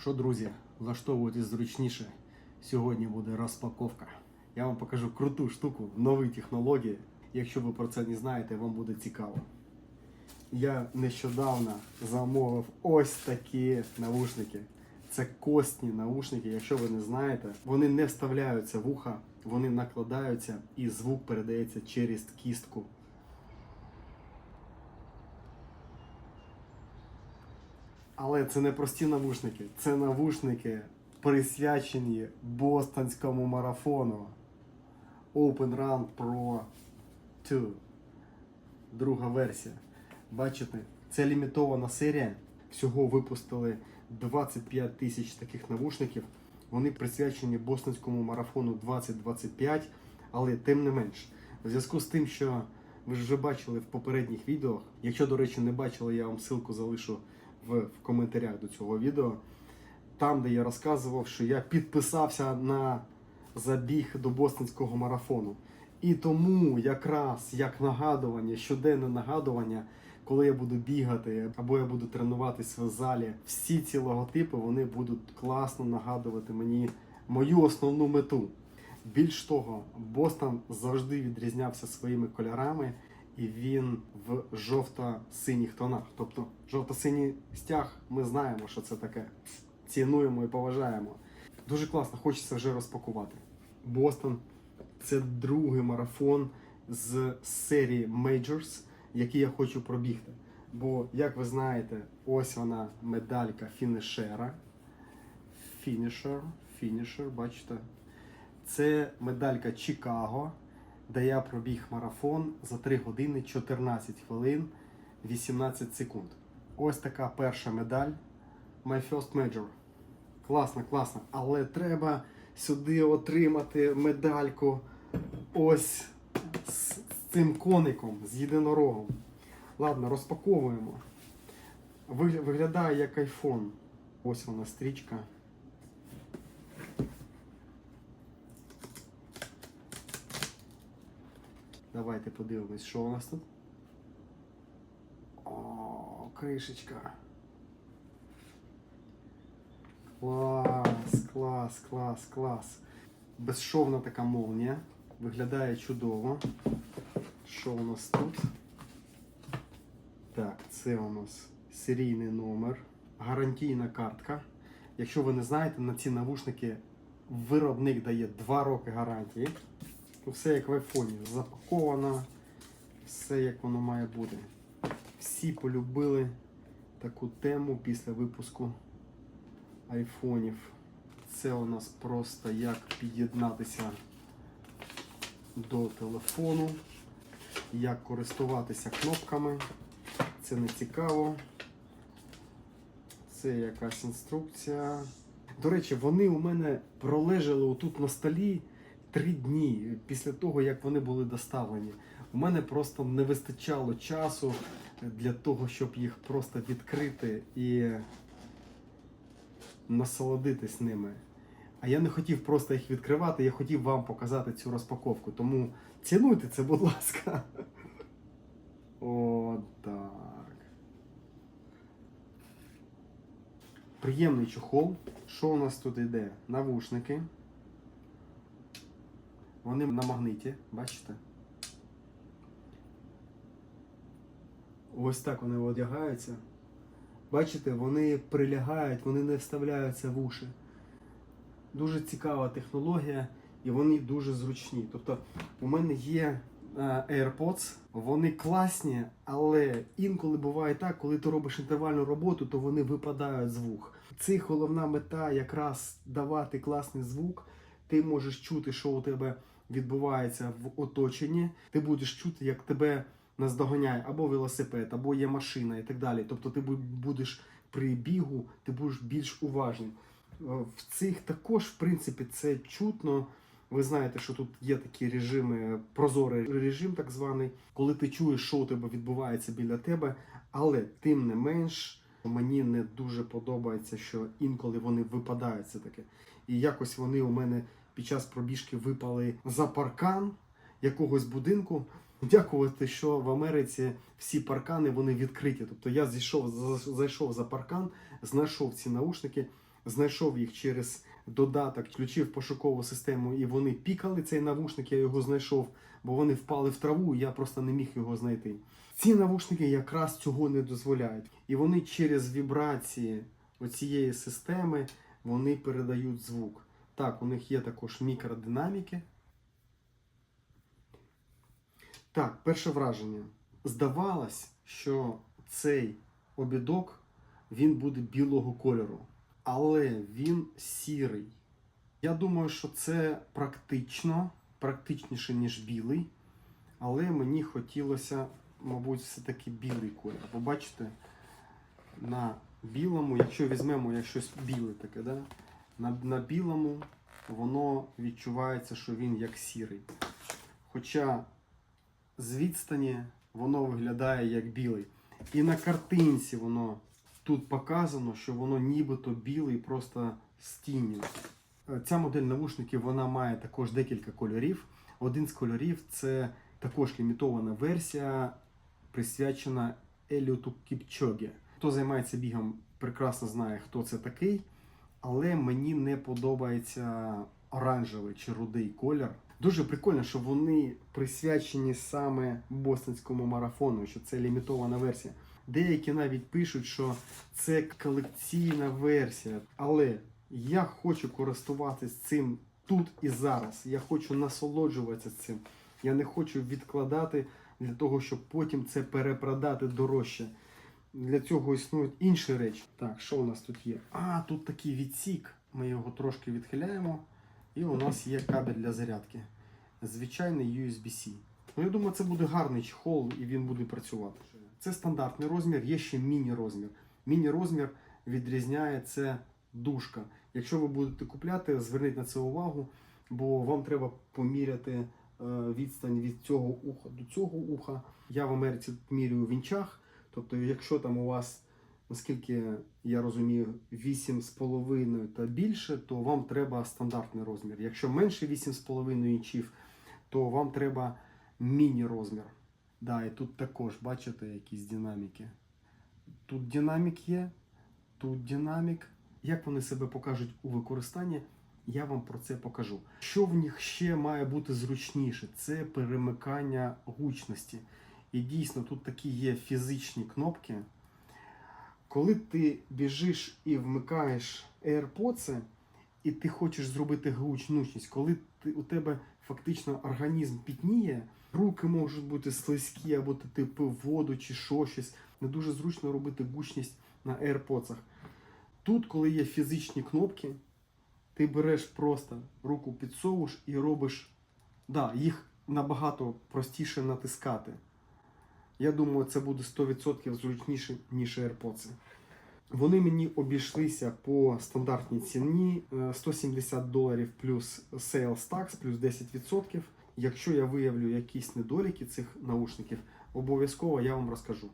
Що, друзі, влаштовуйтесь зручніше. Сьогодні буде розпаковка. Я вам покажу круту штуку, нові технології. Якщо ви про це не знаєте, вам буде цікаво. Я нещодавно замовив ось такі наушники. Це костні наушники, якщо ви не знаєте, вони не вставляються в уха, вони накладаються і звук передається через кістку. Але це не прості навушники, це навушники присвячені бостонському марафону Open Run Pro 2. Друга версія. Бачите, це лімітована серія. Всього випустили 25 тисяч таких навушників. Вони присвячені бостонському марафону 2025, але тим не менш, в зв'язку з тим, що ви вже бачили в попередніх відео. Якщо, до речі, не бачили, я вам ссылку залишу в, в коментарях до цього відео. Там, де я розказував, що я підписався на забіг до бостонського марафону. І тому якраз як нагадування, щоденне нагадування, коли я буду бігати або я буду тренуватись в залі, всі ці логотипи вони будуть класно нагадувати мені мою основну мету. Більш того, Бостон завжди відрізнявся своїми кольорами, і він в жовто-синіх тонах. Тобто жовто-синій стяг, ми знаємо, що це таке. Цінуємо і поважаємо. Дуже класно, хочеться вже розпакувати. Бостон це другий марафон з серії Majors, який я хочу пробігти. Бо, як ви знаєте, ось вона медалька фінішера. Фінішер, фінішер, бачите? Це медалька Чикаго, де я пробіг марафон за 3 години 14 хвилин 18 секунд. Ось така перша медаль. My first major. Класно, класно. Але треба сюди отримати медальку ось з цим коником, з єдинорогом. Ладно, розпаковуємо. Виглядає як айфон. Ось вона стрічка. Давайте подивимось, що у нас тут. О, кришечка. Клас, клас, клас, клас. Безшовна така молнія. Виглядає чудово. Що у нас тут? Так, це у нас серійний номер, гарантійна картка. Якщо ви не знаєте, на ці навушники виробник дає 2 роки гарантії. Ну, Все як в айфоні, запаковано, все як воно має бути. Всі полюбили таку тему після випуску айфонів. Це у нас просто як під'єднатися до телефону, як користуватися кнопками. Це не цікаво. Це якась інструкція. До речі, вони у мене пролежали отут на столі три дні після того, як вони були доставлені. У мене просто не вистачало часу для того, щоб їх просто відкрити і насолодитись ними. А я не хотів просто їх відкривати, я хотів вам показати цю розпаковку. Тому цінуйте це, будь ласка. О, так. Приємний чохол. Що у нас тут йде? Навушники. Вони на магниті, бачите? Ось так вони одягаються. Бачите, вони прилягають, вони не вставляються в уші. Дуже цікава технологія і вони дуже зручні. Тобто у мене є е, AirPods, вони класні, але інколи буває так, коли ти робиш інтервальну роботу, то вони випадають з вух. Це головна мета якраз давати класний звук. Ти можеш чути, що у тебе відбувається в оточенні. Ти будеш чути, як тебе наздоганяє або велосипед, або є машина і так далі. Тобто ти будеш при бігу, ти будеш більш уважним. Е, В цих також, в принципі, це чутно. Ви знаєте, що тут є такі режими, прозорий режим, так званий, коли ти чуєш, що у тебе відбувається біля тебе, але тим не менш. Мені не дуже подобається, що інколи вони випадають це таке. І якось вони у мене під час пробіжки випали за паркан якогось будинку. Дякувати, що в Америці всі паркани вони відкриті. Тобто я зійшов, зайшов за паркан, знайшов ці наушники, знайшов їх через додаток, включив пошукову систему, і вони пікали цей навушник, я його знайшов, бо вони впали в траву, і я просто не міг його знайти. Ці навушники якраз цього не дозволяють. І вони через вібрації оцієї системи вони передають звук. Так, у них є також мікродинаміки. Так, перше враження. Здавалось, що цей обідок він буде білого кольору, але він сірий. Я думаю, що це практично, практичніше, ніж білий. Але мені хотілося, мабуть, все-таки білий колір. Бо бачите, на білому, якщо візьмемо як щось біле таке, да? На, на білому воно відчувається, що він як сірий. Хоча з відстані воно виглядає як білий. І на картинці воно тут показано, що воно нібито білий, просто з тінню. Ця модель навушників вона має також декілька кольорів. Один з кольорів це також лімітована версія, присвячена Еліоту Кіпчогі. Хто займається бігом, прекрасно знає, хто це такий. Але мені не подобається оранжевий чи рудий колір. Дуже прикольно, що вони присвячені саме бостонському марафону, що це лімітована версія. Деякі навіть пишуть, що це колекційна версія. Але я хочу користуватися цим тут і зараз. Я хочу насолоджуватися цим. Я не хочу відкладати для того, щоб потім це перепродати дорожче. Для цього існують інші речі. Так, що у нас тут є? А, тут такий відсік. Ми його трошки відхиляємо. І у нас є кабель для зарядки. Звичайний USB-C. Ну, я думаю, це буде гарний чехол і він буде працювати. Це стандартний розмір, є ще міні-розмір. Міні-розмір відрізняє це дужка. Якщо ви будете купляти, зверніть на це увагу, бо вам треба поміряти е, відстань від цього уха до цього уха. Я в Америці міряю в інчах. Тобто, якщо там у вас, наскільки я розумію, 8,5 та більше, то вам треба стандартний розмір. Якщо менше 8,5 інчів, то вам треба міні-розмір. Да, і тут також бачите якісь динаміки. Тут динамік є, тут динамік. Як вони себе покажуть у використанні, я вам про це покажу. Що в них ще має бути зручніше? Це перемикання гучності. І дійсно тут такі є фізичні кнопки. Коли ти біжиш і вмикаєш AirPods, і ти хочеш зробити гучність, коли ти, у тебе фактично організм пітніє, руки можуть бути слизькі, або ти, типив воду чи що щось. Не дуже зручно робити гучність на AirPods. Тут, коли є фізичні кнопки, ти береш просто руку підсовуєш і робиш. Да, їх набагато простіше натискати. Я думаю, це буде 100% зручніше, ніж AirPods. Вони мені обійшлися по стандартній ціні е, 170 доларів плюс sales tax, плюс 10%. Якщо я виявлю якісь недоліки цих наушників, обов'язково я вам розкажу.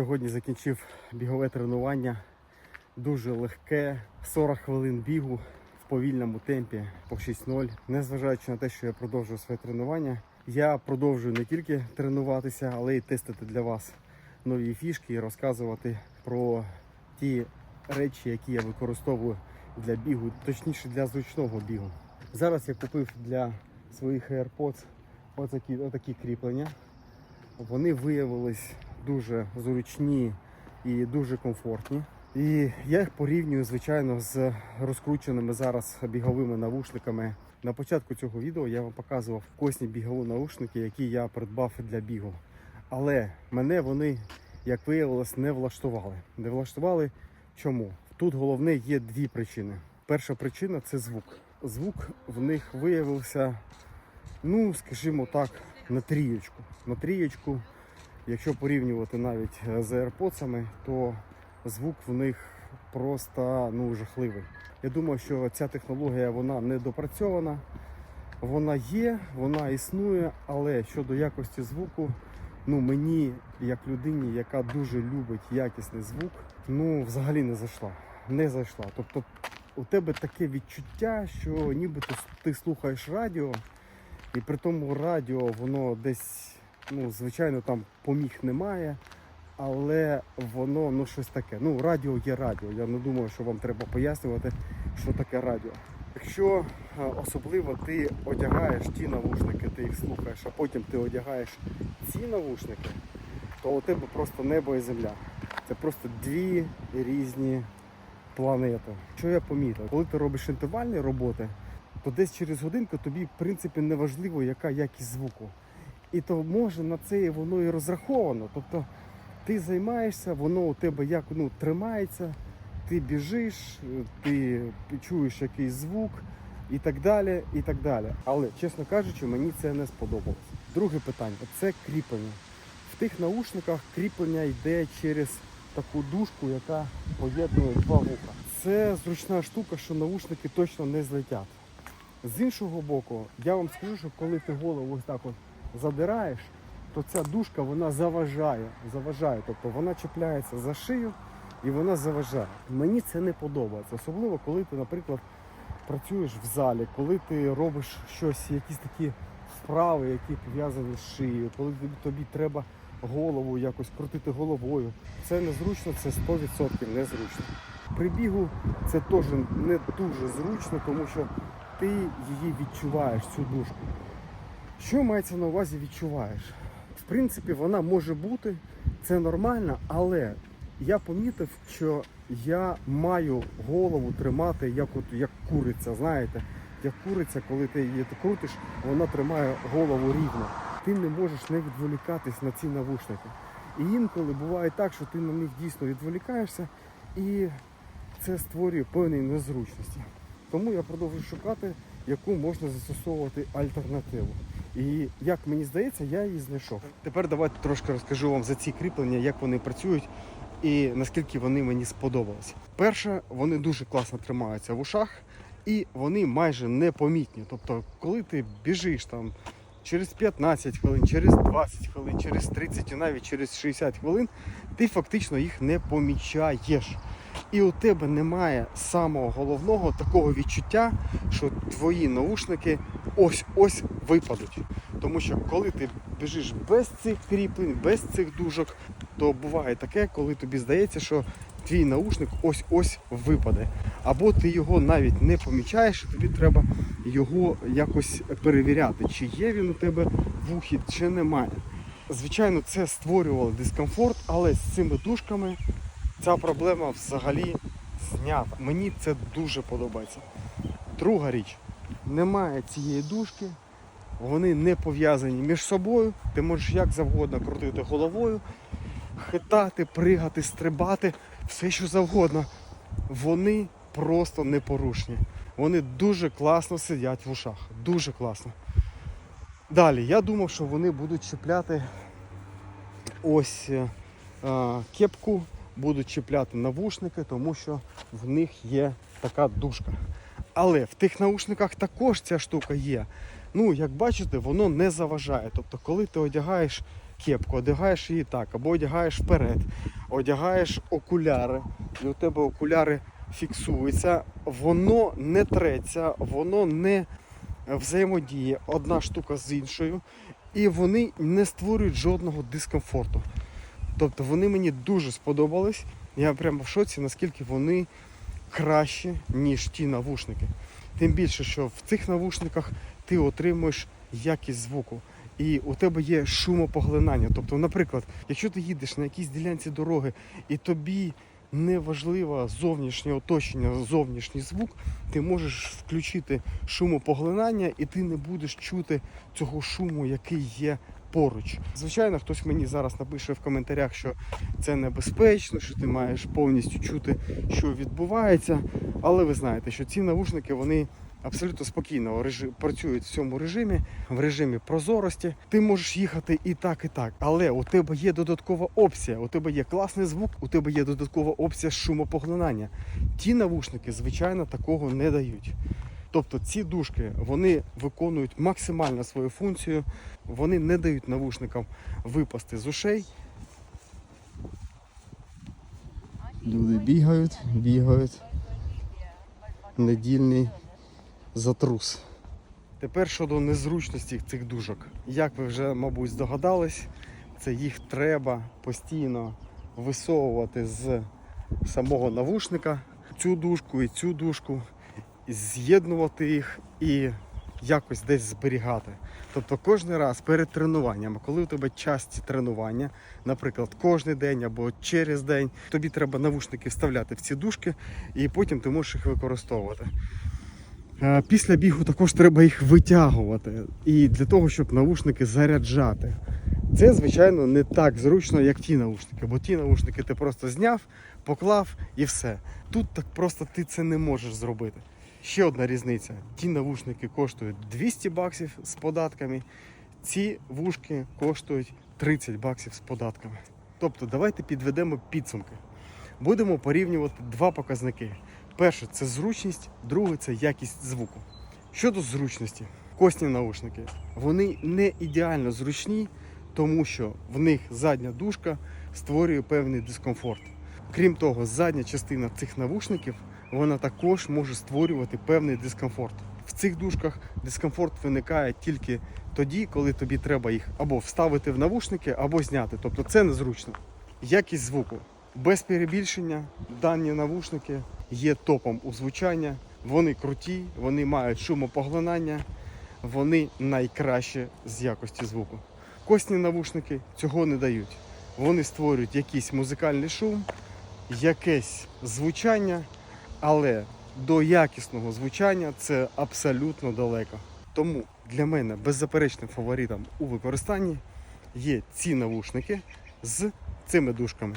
Сьогодні закінчив бігове тренування. Дуже легке, 40 хвилин бігу в повільному темпі по 6.0. Незважаючи на те, що я продовжую своє тренування, я продовжую не тільки тренуватися, але й тестити для вас нові фішки і розказувати про ті речі, які я використовую для бігу, точніше для зручного бігу. Зараз я купив для своїх AirPods отакі, отакі кріплення. Вони виявились дуже зручні і дуже комфортні. І я їх порівнюю, звичайно, з розкрученими зараз біговими навушниками. На початку цього відео я вам показував косні бігові наушники, які я придбав для бігу. Але мене вони, як виявилось, не влаштували. Не влаштували чому? Тут головне є дві причини. Перша причина це звук. Звук в них виявився, ну, скажімо так, на трієчку. На трієчку, якщо порівнювати навіть е, з AirPods, то звук в них просто ну, жахливий. Я думаю, що ця технологія вона не допрацьована. Вона є, вона існує, але щодо якості звуку, ну мені, як людині, яка дуже любить якісний звук, ну взагалі не зайшла. Не зайшла. Тобто у тебе таке відчуття, що ніби ти, ти слухаєш радіо, і при тому радіо воно десь, ну, звичайно, там поміг немає, але воно ну щось таке. Ну, радіо є радіо. Я не думаю, що вам треба пояснювати, що таке радіо. Якщо е, особливо ти одягаєш ті навушники, ти їх слухаєш, а потім ти одягаєш ці навушники, то у тебе просто небо і земля. Це просто дві різні планети. Що я помітив? Коли ти робиш інтервальні роботи, то десь через годинку тобі, в принципі, не важливо, яка якість звуку. І то може на це воно і розраховано. Тобто ти займаєшся, воно у тебе як ну, тримається, ти біжиш, ти чуєш якийсь звук і так далі. і так далі. Але, чесно кажучи, мені це не сподобалось. Друге питання це кріплення. В тих наушниках кріплення йде через таку дужку, яка поєднує два вуха. Це зручна штука, що наушники точно не злетять. З іншого боку, я вам скажу, що коли ти голову ось так от задираєш, то ця дужка вона заважає. заважає. Тобто вона чіпляється за шию і вона заважає. Мені це не подобається. Особливо, коли ти, наприклад, працюєш в залі, коли ти робиш щось, якісь такі вправи, які пов'язані з шиєю, коли тобі, треба голову якось крутити головою. Це незручно, це 100% незручно. При бігу це теж не дуже зручно, тому що ти її відчуваєш, цю дужку. Що мається на увазі відчуваєш? В принципі, вона може бути, це нормально, але я помітив, що я маю голову тримати як от як куриця, знаєте, як куриця, коли ти її крутиш, вона тримає голову рівно. Ти не можеш не відволікатись на ці навушники. І інколи буває так, що ти на них дійсно відволікаєшся, і це створює певні незручності. Тому я продовжую шукати, яку можна застосовувати альтернативу. І як мені здається, я її знайшов. Тепер давайте трошки розкажу вам за ці кріплення, як вони працюють і наскільки вони мені сподобалися. Перше, вони дуже класно тримаються в ушах і вони майже непомітні. Тобто, коли ти біжиш там через 15 хвилин, через 20 хвилин, через 30 і навіть через 60 хвилин, ти фактично їх не помічаєш. І у тебе немає самого головного такого відчуття, що твої наушники ось-ось випадуть. Тому що коли ти біжиш без цих кріплень, без цих дужок, то буває таке, коли тобі здається, що твій наушник ось-ось випаде. Або ти його навіть не помічаєш, і тобі треба його якось перевіряти, чи є він у тебе в ухі, чи немає. Звичайно, це створювало дискомфорт, але з цими дужками ця проблема взагалі знята. Мені це дуже подобається. Друга річ, немає цієї дужки, вони не пов'язані між собою. Ти можеш як завгодно крутити головою, хитати, пригати, стрибати, все що завгодно. Вони просто непорушні. Вони дуже класно сидять в ушах. Дуже класно. Далі, я думав, що вони будуть чіпляти ось е, е, кепку, будуть чіпляти навушники, тому що в них є така дужка. Але в тих наушниках також ця штука є. Ну, як бачите, воно не заважає. Тобто, коли ти одягаєш кепку, одягаєш її так, або одягаєш вперед, одягаєш окуляри, і у тебе окуляри фіксуються, воно не треться, воно не взаємодіє одна штука з іншою, і вони не створюють жодного дискомфорту. Тобто вони мені дуже сподобались. Я прямо в шоці, наскільки вони кращі, ніж ті навушники. Тим більше, що в цих навушниках ти отримуєш якість звуку. І у тебе є шумопоглинання. Тобто, наприклад, якщо ти їдеш на якійсь ділянці дороги і тобі неважливо зовнішнє оточення, зовнішній звук, ти можеш включити шумопоглинання, і ти не будеш чути цього шуму, який є поруч. Звичайно, хтось мені зараз напише в коментарях, що це небезпечно, що ти маєш повністю чути, що відбувається. Але ви знаєте, що ці навушники вони абсолютно спокійно працюють в цьому режимі, в режимі прозорості. Ти можеш їхати і так, і так. Але у тебе є додаткова опція. У тебе є класний звук, у тебе є додаткова опція шумопоглинання. Ті навушники, звичайно, такого не дають. Тобто ці дужки вони виконують максимально свою функцію, вони не дають навушникам випасти з ушей. Люди бігають, бігають. Недільний затрус. Тепер щодо незручності цих дужок. Як ви вже, мабуть, здогадались, це їх треба постійно висовувати з самого навушника. Цю дужку і цю дужку, з'єднувати їх і якось десь зберігати. Тобто кожен раз перед тренуванням, коли у тебе часті тренування, наприклад, кожен день або через день, тобі треба навушники вставляти в ці дужки, і потім ти можеш їх використовувати. Е, Після бігу також треба їх витягувати і для того, щоб навушники заряджати. Це, звичайно, не так зручно, як ті навушники, бо ті навушники ти просто зняв, поклав і все. Тут так просто ти це не можеш зробити. Ще одна різниця: ті навушники коштують 200 баксів з податками, ці вушки коштують 30 баксів з податками. Тобто, давайте підведемо підсумки. Будемо порівнювати два показники. Перше це зручність, друге це якість звуку. Щодо зручності, косні наушники вони не ідеально зручні, тому що в них задня дужка створює певний дискомфорт. Крім того, задня частина цих навушників вона також може створювати певний дискомфорт. В цих дужках дискомфорт виникає тільки тоді, коли тобі треба їх або вставити в навушники, або зняти. Тобто це незручно. Якість звуку. Без перебільшення дані навушники є топом у звучання. Вони круті, вони мають шумопоглинання, вони найкраще з якості звуку. Косні навушники цього не дають. Вони створюють якийсь музикальний шум, якесь звучання, але до якісного звучання це абсолютно далеко. Тому для мене беззаперечним фаворитом у використанні є ці навушники з цими дужками.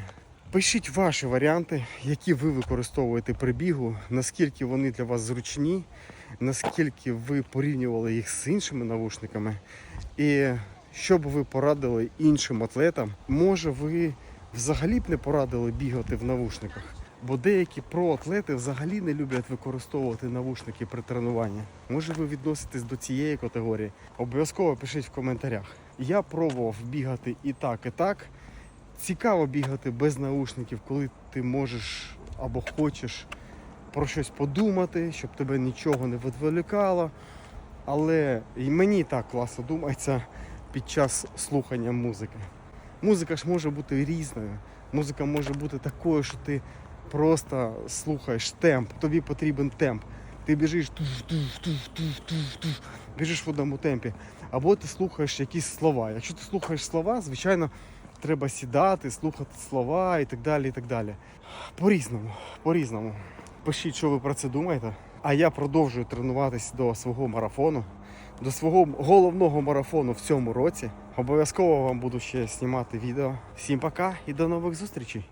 Пишіть ваші варіанти, які ви використовуєте при бігу, наскільки вони для вас зручні, наскільки ви порівнювали їх з іншими навушниками, і що б ви порадили іншим атлетам. Може, ви взагалі б не порадили бігати в навушниках, бо деякі проатлети взагалі не люблять використовувати навушники при тренуванні. Може, ви відноситесь до цієї категорії? Обов'язково пишіть в коментарях. Я пробував бігати і так, і так. Цікаво бігати без наушників, коли ти можеш або хочеш про щось подумати, щоб тебе нічого не відволікало. Але і мені так класно думається під час слухання музики. Музика ж може бути різною. Музика може бути такою, що ти просто слухаєш темп, тобі потрібен темп. Ти біжиш туф, туф, туф, туф, туф, туф, біжиш в одному темпі. Або ти слухаєш якісь слова. Якщо ти слухаєш слова, звичайно, треба сідати, слухати слова і так далі. і так далі. По-різному, по-різному. Пишіть, що ви про це думаєте. А я продовжую тренуватись до свого марафону, до свого головного марафону в цьому році. Обов'язково вам буду ще знімати відео. Всім пока і до нових зустрічей!